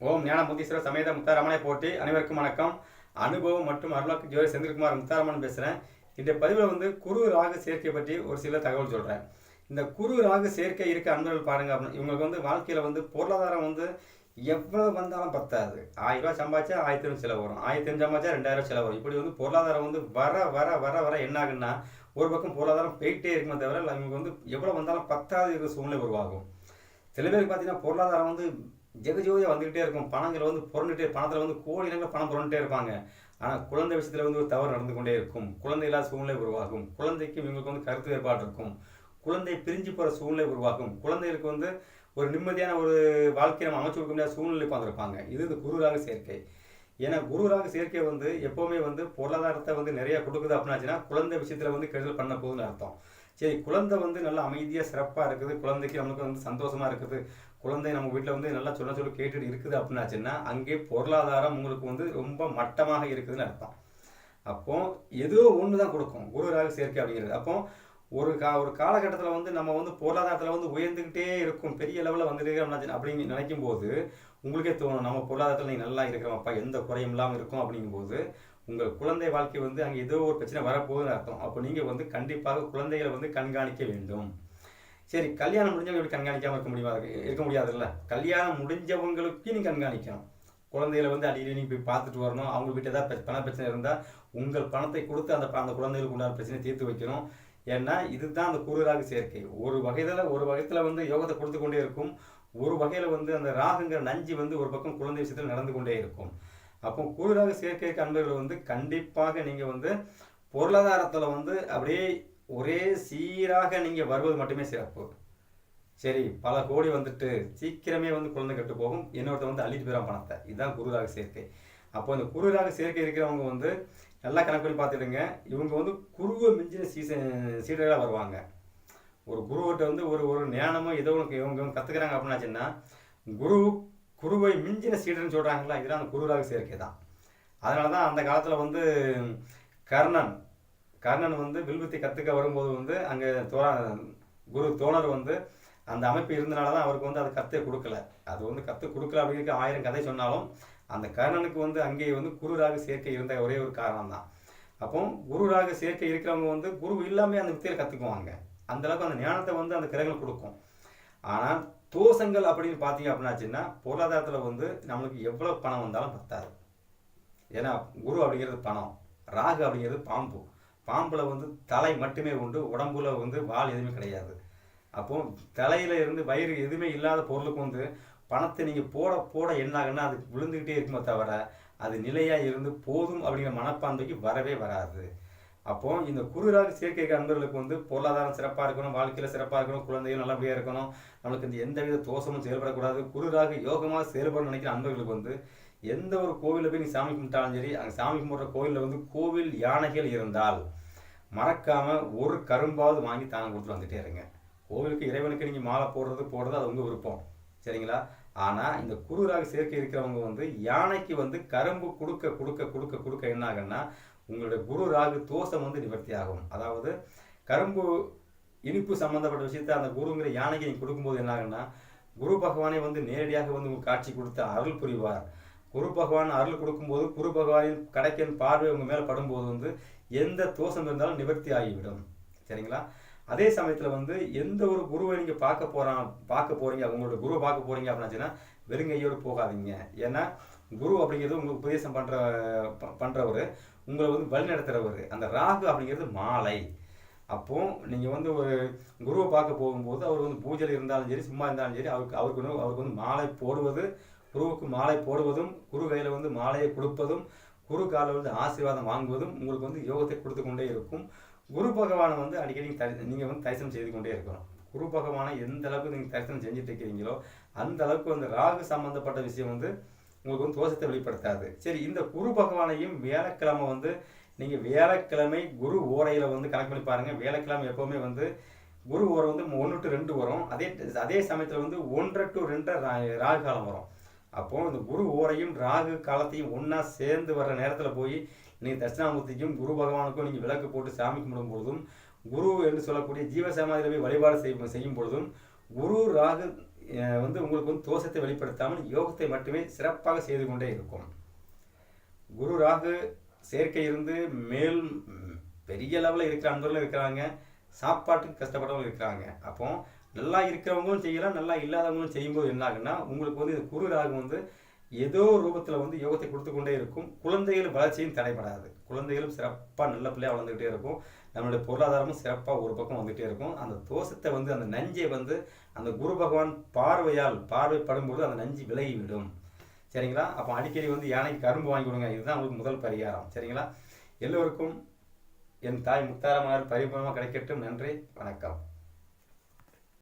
ஓம் ஞானமுத்தீஸ்வரர் சமேத முத்தாரமனை போட்டி அனைவருக்கும் வணக்கம். அனுபவம் மற்றும் அருளாக்கு ஜோதி செந்தில்குமார் முத்தாரமன் பேசுகிறேன் இந்த பதிவில் வந்து குரு ராகு சேர்க்கை பற்றி ஒரு சில தகவல் சொல்கிறேன் இந்த குரு ராகு சேர்க்கை இருக்க அன்பர்கள் பாருங்க அப்படின்னு இவங்களுக்கு வந்து வாழ்க்கையில் வந்து பொருளாதாரம் வந்து எவ்வளவு வந்தாலும் பத்தாது. ஆயிரம் ரூபா சம்பாதிச்சா ஆயிரத்தி ஐநூறு செலவு வரும். ஆயிரத்தி ஐநூறு சம்பாதிச்சா ரெண்டாயிரம் செலவு வரும். இப்படி வந்து பொருளாதாரம் வந்து வர வர வர வர என்ன ஆகுன்னா ஒரு பக்கம் பொருளாதாரம் போயிட்டே இருக்குமே தவிர இவங்களுக்கு வந்து எவ்வளோ வந்தாலும் பத்தாது இருக்கிற சூழ்நிலை உருவாகும். சில பேருக்கு பார்த்தீங்கன்னா பொருளாதாரம் வந்து ஜெகஜோதியாக வந்துக்கிட்டே இருக்கும். பணங்கள் வந்து புரண்டுட்டே பணத்தில் வந்து கோடி கணக்கில் பணம் புரண்டுட்டே இருப்பாங்க. ஆனால் குழந்தை விஷயத்தில் வந்து ஒரு தவறு நடந்து கொண்டே இருக்கும். குழந்தை இல்லாத சூழ்நிலை உருவாகும். குழந்தைக்கு இவங்களுக்கு வந்து கருத்து வேறுபாடு இருக்கும். குழந்தை பிரிஞ்சு போகிற சூழ்நிலை உருவாகும். குழந்தைகளுக்கு வந்து ஒரு நிம்மதியான ஒரு வாழ்க்கையை நம்ம அமைச்சு கொடுக்க முடியாத சூழ்நிலைக்கு வந்திருப்பாங்க இது இந்த குருராக சேர்க்கை. ஏன்னா குருராக சேர்க்கை வந்து எப்போவுமே வந்து பொருளாதாரத்தை வந்து நிறைய கொடுக்குது அப்படின்னாச்சுன்னா குழந்தை விஷயத்தில் வந்து கெடுதல் பண்ண போகுதுன்னு அர்த்தம். சரி குழந்தை வந்து நல்லா அமைதியாக சிறப்பாக இருக்குது. குழந்தைக்கு நம்மளுக்கு வந்து சந்தோஷமாக இருக்குது. குழந்தை நம்ம வீட்டில் வந்து நல்லா சொல்ல சொல்ல கேட்டுட்டு இருக்குது அப்படின்னாச்சுன்னா அங்கே பொருளாதாரம் உங்களுக்கு வந்து ரொம்ப மட்டமாக இருக்குதுன்னு அர்த்தம். அப்போ ஏதோ ஒன்று தான் கொடுக்கும் குரு ராகு சேர்க்கை அப்படிங்கிறது. அப்போ ஒரு கா ஒரு காலகட்டத்தில் வந்து நம்ம வந்து பொருளாதாரத்தில் வந்து உயர்ந்துக்கிட்டே இருக்கும். பெரிய லெவலில் வந்துட்டு அப்படிங்க நினைக்கும் போது உங்களுக்கே தோணும் நம்ம பொருளாதாரத்தில் நீங்கள் நல்லா இருக்கிறோம்ப்பா எந்த குறையும் இல்லாமல் இருக்கும் அப்படிங்கும்போது உங்கள் குழந்தை வாழ்க்கை வந்து அங்கே ஏதோ ஒரு பிரச்சனை வரப்போகுதுன்னு அர்த்தம். அப்போ நீங்கள் வந்து கண்டிப்பாக குழந்தைகளை வந்து கண்காணிக்க வேண்டும். சரி கல்யாணம் முடிஞ்சவங்க எப்படி கண்காணிக்காமல் இருக்க முடியுமா? இருக்க முடியாதுல்ல. கல்யாணம் முடிஞ்சவங்களுக்கு நீ கண்காணிக்கணும். குழந்தைகளை வந்து அடிக்கடி நீங்கள் போய் பார்த்துட்டு வரணும். அவங்க வீட்டு ஏதாவது பண பிரச்சனை இருந்தால் உங்கள் பணத்தை கொடுத்து அந்த அந்த குழந்தைகளுக்கு உண்டான பிரச்சனையை தீர்த்து வைக்கணும். ஏன்னா இதுதான் அந்த கூறுராக சேர்க்கை. ஒரு வகையில் ஒரு வகையில் வந்து யோகத்தை கொடுத்து கொண்டே இருக்கும். ஒரு வகையில் வந்து அந்த ராகுங்கிற நஞ்சு வந்து ஒரு பக்கம் குழந்தை விஷயத்தில் நடந்து கொண்டே இருக்கும். அப்போ குருராக சேர்க்கை அன்பர்கள் வந்து கண்டிப்பாக நீங்கள் வந்து பொருளாதாரத்தில் வந்து அப்படியே ஒரே சீராக நீங்கள் வருவது மட்டுமே சிறப்பு. சரி பல கோடி வந்துட்டு சீக்கிரமே வந்து குழந்தை கட்டு போகும். இன்னொருத்த வந்து அள்ளிட்டு போயிடும் பணத்தை. இதுதான் குருராக சேர்க்கை அப்போ இந்த குருராக சேர்க்கை இருக்கிறவங்க வந்து நல்லா கணக்கு பண்ணி பார்த்துடுங்க. இவங்க வந்து குருவை மிஞ்சின சீசன் சீடர்களாக வருவாங்க. ஒரு குருவிட்ட வந்து ஒரு ஒரு ஞானமோ ஏதோ ஒன்று இவங்க கற்றுக்கிறாங்க அப்படின்னாச்சுன்னா குரு குருவை மிஞ்சின சீடர்னு சொல்கிறாங்களா இதெல்லாம் அந்த குருராக சேர்க்கை தான் அதனால தான் அந்த காலத்தில் வந்து கர்ணன் கர்ணன் வந்து வில்வித்தை கற்றுக்க வரும்போது வந்து அங்கே தோழ குரு தோழர் வந்து அந்த அமைப்பு இருந்தனால தான் அவருக்கு வந்து அது கற்றே கொடுக்கல. அது வந்து கற்றுக் கொடுக்கல அப்படிங்கிற ஆயிரம் கதை சொன்னாலும் அந்த கர்ணனுக்கு வந்து அங்கேயே வந்து குருராக சேர்க்கை இருந்த ஒரே ஒரு காரணம் தான் அப்போ குருராக சேர்க்கை இருக்கிறவங்க வந்து குரு இல்லாமல் அந்த வித்தியில் கற்றுக்குவாங்க அந்தளவுக்கு அந்த ஞானத்தை வந்து அந்த கிரகங்கள் கொடுக்கும். ஆனால் தோஷங்கள் அப்படின்னு பார்த்தீங்க அப்படின்னாச்சுன்னா பொருளாதாரத்தில் வந்து நம்மளுக்கு எவ்வளோ பணம் வந்தாலும் பத்தாது. ஏன்னா குரு அப்படிங்கிறது பணம் ராகு அப்படிங்கிறது பாம்பு. பாம்பில் வந்து தலை மட்டுமே உண்டு உடம்புல வந்து வால் எதுவுமே கிடையாது. அப்போ தலையில இருந்து வயிறு எதுவுமே இல்லாத பொருளுக்கு வந்து பணத்தை நீங்கள் போட போட என்ன ஆகுன்னா அது விழுந்துக்கிட்டே இருக்குமே தவிர அது நிலையாக இருந்து போதும் அப்படிங்கிற மனப்பான்மைக்கு வரவே வராது. அப்போ இந்த குருராக சேர்க்கை அன்பர்களுக்கு வந்து பொருளாதாரம் சிறப்பாக இருக்கணும் வாழ்க்கையில் சிறப்பாக இருக்கணும் குழந்தைகள் நல்லபடியாக இருக்கணும் நம்மளுக்கு இந்த எந்தவித தோஷமும் செயல்படக்கூடாது. குருராக யோகமாக செயல்படணும்னு நினைக்கிற அன்பர்களுக்கு வந்து எந்த ஒரு கோவிலில் போய் நீ சாமி கும்பிட்டாலும் சரி அங்கே சாமி கும்பிட்ற கோவிலில் வந்து கோவில் யானைகள் இருந்தால் மறக்காமல் ஒரு கரும்பாவது வாங்கி தானம் கொடுத்துட்டு வந்துட்டே இருங்க. கோவிலுக்கு இறைவனுக்கு நீங்கள் மாலை போடுறது போடுறது அது உங்கள் விருப்பம். சரிங்களா? ஆனால் இந்த குரு ராகு சேர்க்கை இருக்கிறவங்க வந்து யானைக்கு வந்து கரும்பு கொடுக்க கொடுக்க கொடுக்க கொடுக்க என்ன ஆகுன்னா உங்களுடைய குரு ராகு தோஷம் வந்து நிவர்த்தி ஆகும். அதாவது கரும்பு இனிப்பு சம்மந்தப்பட்ட விஷயத்தை அந்த குருங்கிற யானைக்கு நீங்கள் கொடுக்கும்போது என்ன ஆகுன்னா குரு பகவானே வந்து நேரடியாக வந்து உங்களுக்கு காட்சி கொடுத்து அருள் புரிவார். குரு பகவான் அருள் கொடுக்கும்போது குரு பகவானின் கடைக்கன் பார்வை உங்கள் மேலே படும்போது வந்து எந்த தோஷம் இருந்தாலும் நிவர்த்தி ஆகிவிடும். சரிங்களா? அதே சமயத்தில் வந்து எந்த ஒரு குருவை நீங்கள் பார்க்க போகிறான் பார்க்க போகிறீங்க உங்களோட குருவை பார்க்க போகிறீங்க அப்படின்னாச்சுன்னா வெறுங்கையோடு போகாதீங்க. ஏன்னா குரு அப்படிங்கிறது உங்களுக்கு உபதேசம் பண்ணுற பண்ணுறவர் உங்களை வந்து வழிநடத்துகிறவர் அந்த ராகு அப்படிங்கிறது மாலை. அப்போ நீங்கள் வந்து ஒரு குருவை பார்க்க போகும்போது அவர் வந்து பூஜையில் இருந்தாலும் சரி சும்மா இருந்தாலும் சரி அவருக்கு அவருக்கு வந்து அவருக்கு வந்து மாலை போடுவது குருவுக்கு மாலை போடுவதும் குரு கையில் வந்து மாலையை கொடுப்பதும் குரு காலில் வந்து ஆசீர்வாதம் வாங்குவதும் உங்களுக்கு வந்து யோகத்தை கொடுத்து கொண்டே இருக்கும். குரு பகவானை வந்து அடிக்கடி தரி நீங்கள் வந்து தரிசனம் செய்து கொண்டே இருக்கணும். குரு பகவானை எந்த அளவுக்கு நீங்கள் தரிசனம் செஞ்சுட்டு இருக்கிறீங்களோ அந்த அளவுக்கு வந்து ராகு சம்பந்தப்பட்ட விஷயம் வந்து உங்களுக்கு வந்து தோஷத்தை வெளிப்படுத்தாது. சரி இந்த குரு பகவானையும் வியாழக்கிழமை வந்து நீங்கள் வியாழக்கிழமை குரு ஓரையில் வந்து கணக்கு பண்ணி பாருங்கள் வியாழக்கிழமை எப்போவுமே வந்து குரு ஓரை வந்து ஒன்று டு ரெண்டு வரும். அதே அதே சமயத்தில் வந்து ஒன்றரை டு ரெண்டரை ராகு காலம் வரும். அப்போது இந்த குரு ஓரையும் ராகு காலத்தையும் ஒன்றா சேர்ந்து வர்ற நேரத்தில் போய் நீங்கள் தட்சிணாமூர்த்திக்கும் குரு பகவானுக்கும் நீங்கள் விளக்கு போட்டு சாமி கும்பிடும் பொழுதும் குரு என்று சொல்லக்கூடிய ஜீவசமாதியில் போய் வழிபாடு செய்யும் செய்யும் பொழுதும் குரு ராகு வந்து உங்களுக்கு வந்து தோஷத்தை வெளிப்படுத்தாமல் யோகத்தை மட்டுமே சிறப்பாக செய்து கொண்டே இருக்கும். குரு ராகு சேர்க்கை இருந்து மேல் பெரிய லெவலில் இருக்கிற அன்பர்களும் இருக்கிறாங்க சாப்பாட்டுக்கு கஷ்டப்பட்டவங்க இருக்கிறாங்க. அப்போ நல்லா இருக்கிறவங்களும் செய்யலாம் நல்லா இல்லாதவங்களும் செய்யும்போது என்ன ஆகுன்னா உங்களுக்கு வந்து இந்த குரு ராகு வந்து ஏதோ ரூபத்தில் வந்து யோகத்தை கொடுத்து கொண்டே இருக்கும். குழந்தைகள் வளர்ச்சியும் தடைபடாது. குழந்தைகளும் சிறப்பாக நல்ல பிள்ளையாக வளர்ந்துக்கிட்டே இருக்கும். நம்மளுடைய பொருளாதாரமும் சிறப்பாக ஒரு பக்கம் வந்துகிட்டே இருக்கும். அந்த தோஷத்தை வந்து அந்த நஞ்சை வந்து அந்த குரு பகவான் பார்வையால் பார்வைப்படும்போது அந்த நஞ்சு விலகி விடும் சரிங்களா? அப்போ அடிக்கடி வந்து யானைக்கு கரும்பு வாங்கி கொடுங்க. இதுதான் உங்களுக்கு முதல் பரிகாரம். சரிங்களா? எல்லோருக்கும் என் தாய் முத்தாரமார் பரிபூர்ணமாக கிடைக்கட்டும். நன்றி. வணக்கம்.